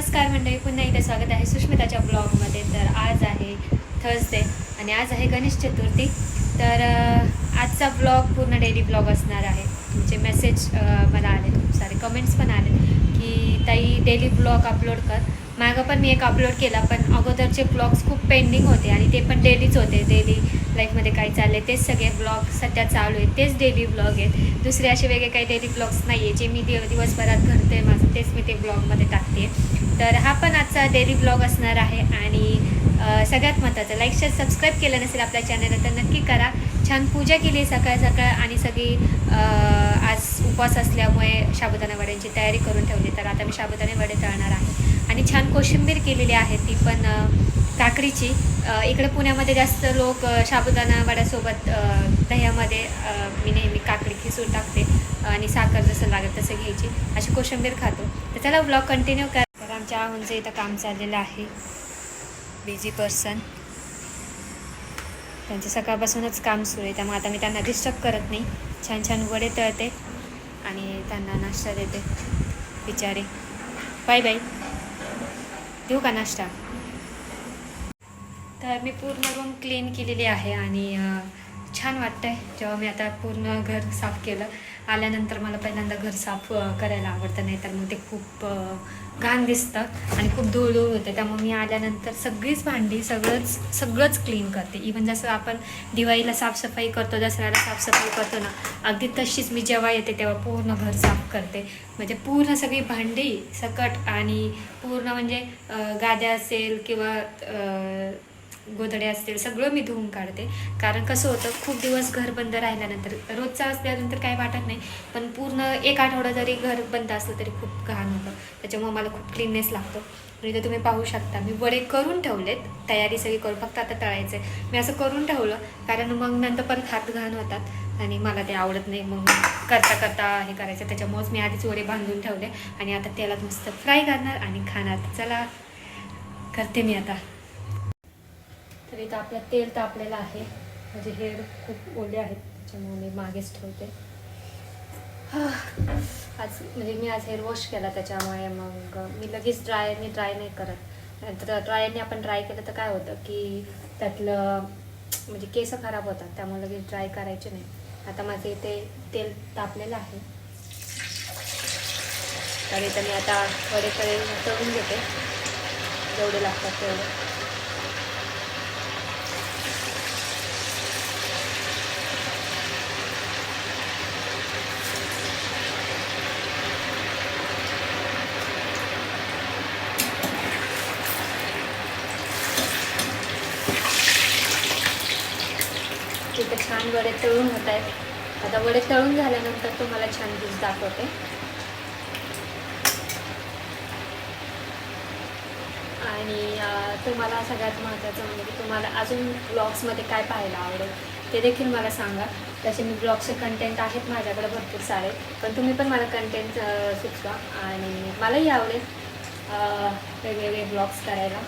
नमस्कार मंडळी पुन्हा एकदा स्वागत आहे सुष्मिताच्या ब्लॉगमध्ये. तर आज आहे थर्सडे आणि आज आहे गणेश चतुर्थी. तर आजचा ब्लॉग पूर्ण डेली ब्लॉग असणार आहे. तुमचे मेसेज मला आले खूप सारे कमेंट्स पण आले की ताई डेली ब्लॉग अपलोड कर. मागं पण मी एक अपलोड केला पण अगोदरचे ब्लॉग्स खूप पेंडिंग होते आणि ते पण डेलीच होते. डेली लाईफमध्ये काय चालले तेच सगळे ब्लॉग सध्या चालू आहेत. तेच डेली ब्लॉग आहेत. दुसरे असे वेगळे काही डेली ब्लॉग्स नाही आहे जे मी दिव दिवसभरात घडते माझं तेच मी ते ब्लॉगमध्ये टाकते तर हा पण आजचा डेली ब्लॉग असणार आहे आणि सगळ्यात महत्त्वाचं लाईक शेअर सबस्क्राईब केलं नसेल आपल्या चॅनलला तर नक्की करा. छान पूजा केली सकाळ सकाळ आणि सगळी आज उपवास असल्यामुळे साबुदाणा वड्यांची तयारी करून ठेवली. तर आता मी साबुदाणे वडे तळणार आहे. आणि छान कोशिंबीर केलेली आहे ती पण काकडीची. इकडे पुण्यामध्ये जास्त लोक अं, साबुदाणा वड्यासोबत दह्यामध्ये मी नेहमी काकडी खिसून टाकते आणि साखर जसं लागत तसं घ्यायची. अशी कोशिंबीर खातो. तर चला ब्लॉग कंटिन्यू करा. चहा म्हणजे इथं काम चाललेलं आहे. बिझी पर्सन त्यांचं सकाळपासूनच काम सुरू आहे. त्यामुळे आता मी त्यांना डिस्टर्ब करत नाही. छान छान वडे तळते आणि त्यांना नाश्ता देते. बिचारे. बाय बाय देऊ का नाश्ता? तर मी पूर्ण रूम क्लीन केलेली आहे आणि छान छान वाटतंय. जेव्हा मी आता पूर्ण घर साफ केलं आल्यानंतर मला पहिल्यांदा घर साफ करायला आवडतं नाही तर मग ते खूप घाण दिसतं आणि खूप धूळ धूळ होते. त्यामुळे मी आल्यानंतर सगळीच भांडी सगळंच सगळंच क्लीन करते. इवन जसं आपण दिवाळीला साफसफाई करतो दसऱ्याला साफसफाई करतो ना अगदी तशीच मी जेव्हा येते तेव्हा पूर्ण घर साफ करते. म्हणजे पूर्ण सगळी भांडी सकट आणि पूर्ण म्हणजे गाद्या असेल किंवा गोधडे असतील सगळं मी धुवून काढते. कारण कसं होतं खूप दिवस घर बंद राहिल्यानंतर रोजचा असल्यानंतर काही वाटत नाही. पण पूर्ण एक आठवडा जरी घर बंद असलं तरी खूप घाण होतं. त्याच्यामुळे मला खूप क्लीननेस लागतो. आणि इथं तुम्ही पाहू शकता मी वडे करून ठेवलेत. तयारी सगळी करून फक्त आता तळायचं आहे मी असं करून ठेवलं कारण मग नंतर परत हात घाण होतात. आणि मला ते आवडत नाही मग करता करता हे करायचं. त्याच्यामुळेच मी आधीच वडे बांधून ठेवले. आणि आता तेलात मस्त फ्राय करणार आणि खाणार. चला करते मी आता. तर इथं आपलं तेल तापलेलं आहे. म्हणजे हेअर खूप ओले आहेत त्याच्यामुळे मी मागेच ठेवते. आज म्हणजे मी आज हेअर वॉश केला त्याच्यामुळे मग मी लगेच ड्रायरने ड्राय नाही करत. नंतर ड्रायरने आपण ड्राय केलं तर काय होतं की त्यातलं म्हणजे केस खराब होतात त्यामुळे लगेच ड्राय करायचे नाही. आता माझे इथे तेल तापलेलं आहे. तर इथं मी आता वडे तळे तळून घेते. जेवढे लागतात तेवढे तिथे छान वडे तळून होत आहेत. आता वडे तळून झाल्यानंतर तुम्हाला छान डिश दाखवते. आणि तुम्हाला सगळ्यात महत्त्वाचं म्हणजे तुम्हाला अजून ब्लॉग्समध्ये काय पाहायला आवडेल ते देखील मला सांगा. तसे मी ब्लॉगचे कंटेंट आहेत माझ्याकडे भरपूर सारे पण तुम्ही पण मला कंटेंट सुचवा. आणि मलाही आवडेल वेगवेगळे ब्लॉग्स करायला.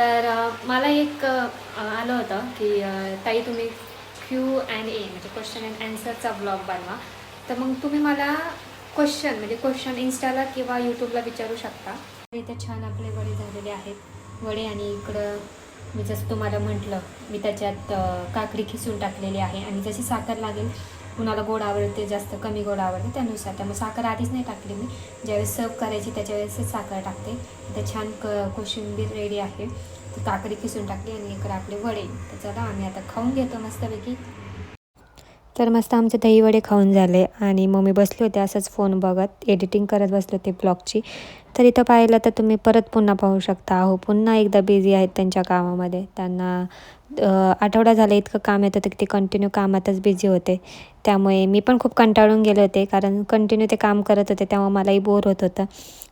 तर मला एक आलं होतं की ताई तुम्ही क्यू अँड ए म्हणजे क्वेश्चन अँड ॲन्सरचा ब्लॉग बनवा. तर मग तुम्ही मला क्वेश्चन म्हणजे क्वेश्चन इन्स्टाला किंवा यूट्यूबला विचारू शकता. इथे छान आपले वडे झालेले आहेत. वडे आणि इकडं मी जसं तुम्हाला म्हटलं मी त्याच्यात काकडी खिसून टाकलेली आहे आणि जशी साखर लागेल कुणाला गोड आवडते जास्त कमी गोड आवडते त्यानुसार. त्यामुळे साखर आधीच नाही टाकली मी. ज्यावेळेस सर्व करायची त्याच्या वेळेसच साखर टाकते. तर छान क कोशिंबीर रेडी आहे. तर काकडी किसून टाकली आणि इकडे आपले वडे. तर चला आम्ही आता खाऊन घेतो मस्तपैकी. तर मस्त आमचे दही वडे खाऊन झाले आणि मग मी बसले होते असंच फोन बघत. एडिटिंग करत बसले होते ब्लॉगची तर इथं पाहिलं तर तुम्ही परत पुन्हा पाहू शकता. अहो पुन्हा एकदा बिझी आहेत त्यांच्या कामामध्ये. त्यांना आठवडा झाला इतकं काम येतं की ते कंटिन्यू कामातच बिझी होते. त्यामुळे मी पण खूप कंटाळून गेले होते कारण कंटिन्यू ते काम करत होते तेव्हा मलाही बोर होत होतं.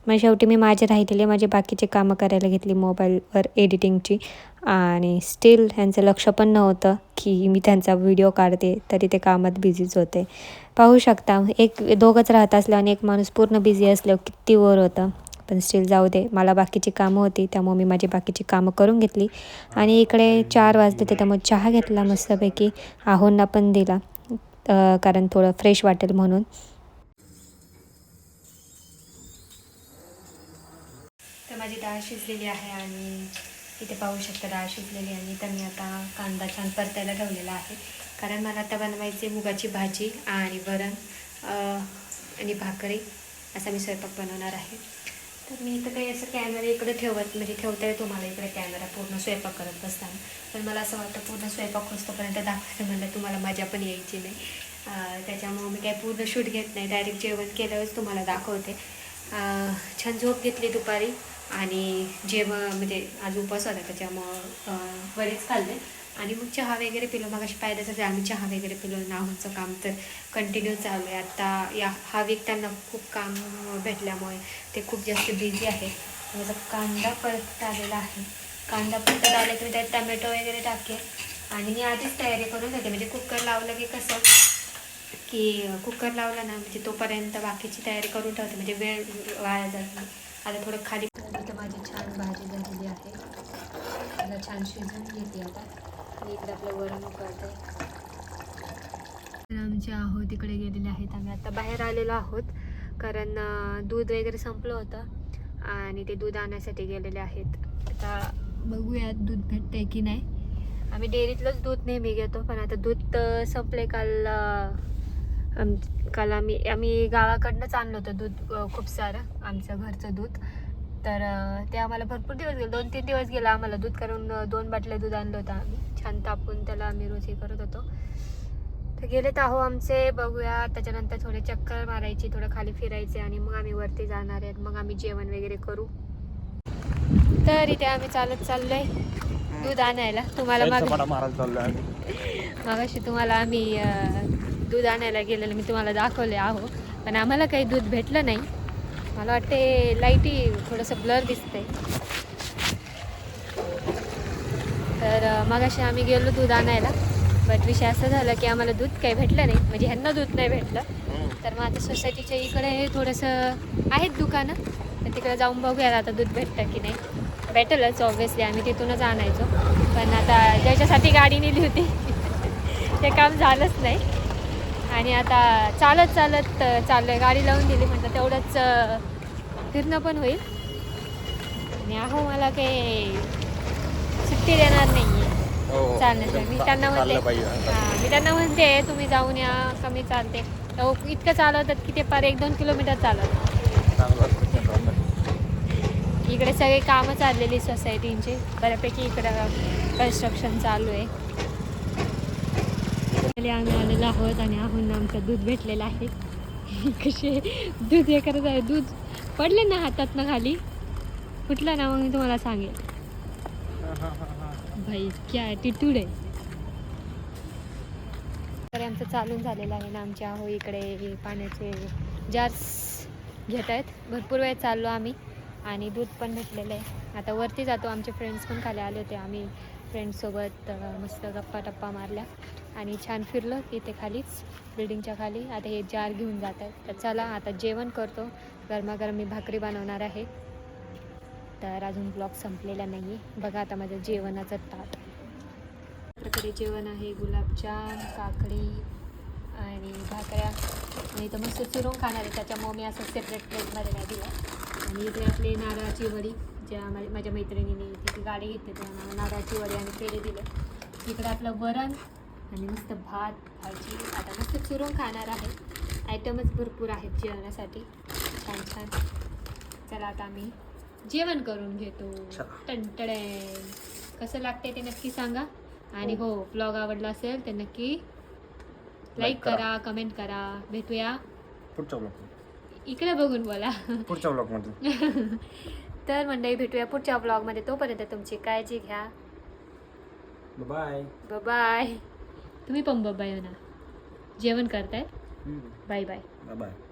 मग शेवटी मी माझे राहिलेले माझे बाकीचे कामं करायला घेतली मोबाईलवर एडिटिंगची आणि स्टील ह्यांचं लक्ष पण नव्हतं की मी त्यांचा व्हिडिओ काढते तरी ते कामात बिझीच होते. पाहू शकता एक दोघंच राहत असल्यावर आणि एक माणूस पूर्ण बिझी असल्यावर किती वर होतं. पण स्टील जाऊ दे. मला बाकीची कामं होती त्यामुळे मी माझी बाकीची कामं करून घेतली. आणि इकडे चार वाजले ते त्यामुळे चहा घेतला मस्तपैकी. आहोंना पण दिला कारण थोडं फ्रेश वाटेल म्हणून. तर माझी डाळ शिजलेली आहे आणि इथे पाहू शकता डाळ शिजलेली आहे. तर मी आता कांदा छान परतायला ठेवलेला आहे. कारण मला आता बनवायची मुगाची भाजी आणि वरण आणि भाकरी असा मी स्वयंपाक बनवणार आहे. तर मी इथं काही असं कॅमेरा इकडे ठेवत म्हणजे ठेवता येतो मला इकडे कॅमेरा पूर्ण स्वयंपाक करत बसताना. पण मला असं वाटतं पूर्ण स्वयंपाक खोजतोपर्यंत दाखवायचं म्हणलं तुम्हाला मजा पण यायची नाही. त्याच्यामुळं मी काही पूर्ण शूट घेत नाही. डायरेक्ट जेवण केल्यावरच तुम्हाला दाखवते. छान झोप घेतली दुपारी आणि जेवण म्हणजे आज उपास होता त्याच्यामुळं बरेच खाल्ले. आणि मग चहा वगैरे पिलो. मग अशी पाहिजे आम्ही चहा वगैरे पिलो. नाहूचं काम तर कंटिन्यू चालू आहे. आता या हा वीक त्यांना खूप काम भेटल्यामुळे ते खूप जास्त बिझी आहे. माझा कांदा परत आलेला आहे. कांदा परत आला की मी त्यात टमॅटो वगैरे टाकेल. आणि मी आधीच तयारी करून घेते. म्हणजे कुकर लावलं की कसं की कुकर लावला ना म्हणजे तोपर्यंत बाकीची तयारी करून ठेवते. म्हणजे वेळ वाया जात नाही. आता थोडं खाली तर माझी छान भाजी झालेली आहे. मला छान शिजवून घेते आता. इकडे आपलं वरण उकळते आमचे आहो तिकडे गेलेले आहेत. आम्ही आता बाहेर आलेलो आहोत. कारण दूध वगैरे संपलं होतं आणि ते दूध आणण्यासाठी गेलेले आहेत. आता बघूयात दूध भेटतंय की नाही. आम्ही डेअरीतलंच दूध नेहमी घेतो पण आता दूध संपले काल आम- काल आम्ही आम्ही गावाकडनंच आणलं होतं दूध खूप सारं आमचं घरचं दूध. तर ते आम्हाला भरपूर दिवस गेले. दोन तीन दिवस गेला आम्हाला दूध करून दोन बाटल्या दूध आणलं होतं आम्ही. छान तापून त्याला आम्ही रोज हे करत होतो. तर गेलेत आहो आमचे बघूया. त्याच्यानंतर थोडे चक्कर मारायची थोडं खाली फिरायचे आणि मग आम्ही वरती जाणार आहेत. मग आम्ही जेवण वगैरे करू. तर इथे आम्ही चालत चाललोय दूध आणायला. तुम्हाला मागाशी तुम्हाला आम्ही दूध आणायला गेलेलं. मी तुम्हाला दाखवले आहो. पण आम्हाला काही दूध भेटलं नाही. मला वाटते लाईटी थोडंसं ब्लर दिसतंय. तर मगाशी आम्ही गेलो दूध आणायला बट विषय असं झाला की आम्हाला दूध काही भेटलं नाही. म्हणजे ह्यांना दूध नाही भेटलं. तर मग आता सोसायटीच्या इकडे थोडंसं आहेत दुकानं तर तिकडे जाऊन बघूया आता दूध भेटतं की नाही. भेटेलच ऑब्व्हियसली आम्ही तिथूनच आणायचो. पण आता ज्याच्यासाठी गाडी नेली होती ते काम झालंच नाही. आणि आता चालत चालत अं, चाललोय. गाडी लावून दिली म्हटलं तेवढंच फिरणं पण होईल. आणि अहो मला काही सुट्टी देणार नाही आहे चालण्याचं मी त्यांना म्हणते. चाललं हां मी त्यांना म्हणते तुम्ही जाऊन या कमी चालते. इतकं चालवतात की ते पार एक दोन किलोमीटर चालवतात. चाललं. इकडे सगळे कामं चाललेली सोसायटींची बऱ्यापैकी इकडं कन्स्ट्रक्शन चालू आहे. आम्ही आलेलो आहोत आणि आहोंना आमचं दूध भेटलेलं आहे. कसे दूध हे करत आहे दूध पडले ना हातातनं खाली? फुटलं ना मग मी तुम्हाला सांगेल. भाई क्या ॲटिट्यूड आहे. तर आमचं चालून झालेलं आहे ना आमच्या आहो इकडे पाण्याचे जार्स घेत आहेत. भरपूर वेळ चाललो आम्ही आणि दूध पण भेटलेलं आहे. आता वरती जातो आमचे फ्रेंड्स पण खाली आले होते. आम्ही फ्रेंड्ससोबत मस्त गप्पा टप्पा मारल्या. आणि छान फिरलो तिथे खालीच बिल्डिंगच्या खाली. आता हे जार घेऊन जात आहेत. तर चला आता जेवण करतो. गरमागरम मी भाकरी बनवणार आहे. तर अजून ब्लॉग संपलेला नाही आहे बघा आता माझं जेवणाचं ताट. प्रकारे जेवण आहे गुलाबजाम काकडी आणि भाकऱ्या. आणि इथं मस्त चुरून खाणार आहे. त्याच्यामुळे मी असं सेपरेट प्लेटमध्ये नाही दिलं. आणि इकडे आपली नारळाची वडी ज्या मा- माझ्या मैत्रिणीने तिथे गाडी घेतली तेव्हा नारळाची वडी आणि पेढे दिले इकडे आपलं वरण आणि मस्त भात भाजी. आता मस्त चुरून खाणार आहे. आयटमच भरपूर आहेत जेवणासाठी. छान छान. चला आता आम्ही जेवण करून घेतो. टंटडे कसं लागते ते नक्की सांगा. आणि हो. ब्लॉग आवडला असेल तर नक्की लाईक करा. कमेंट करा. भेटूया. पुढच्या ब्लॉक इकडे बघून बोला. पुढच्या ब्लॉकमध्ये. तर मंडळी भेटूया पुढच्या ब्लॉगमध्ये तोपर्यंत तुमची काळजी घ्या. बाय बाय तुम्ही पण बाय ना. जेवण करताय? बाय. Bye bye.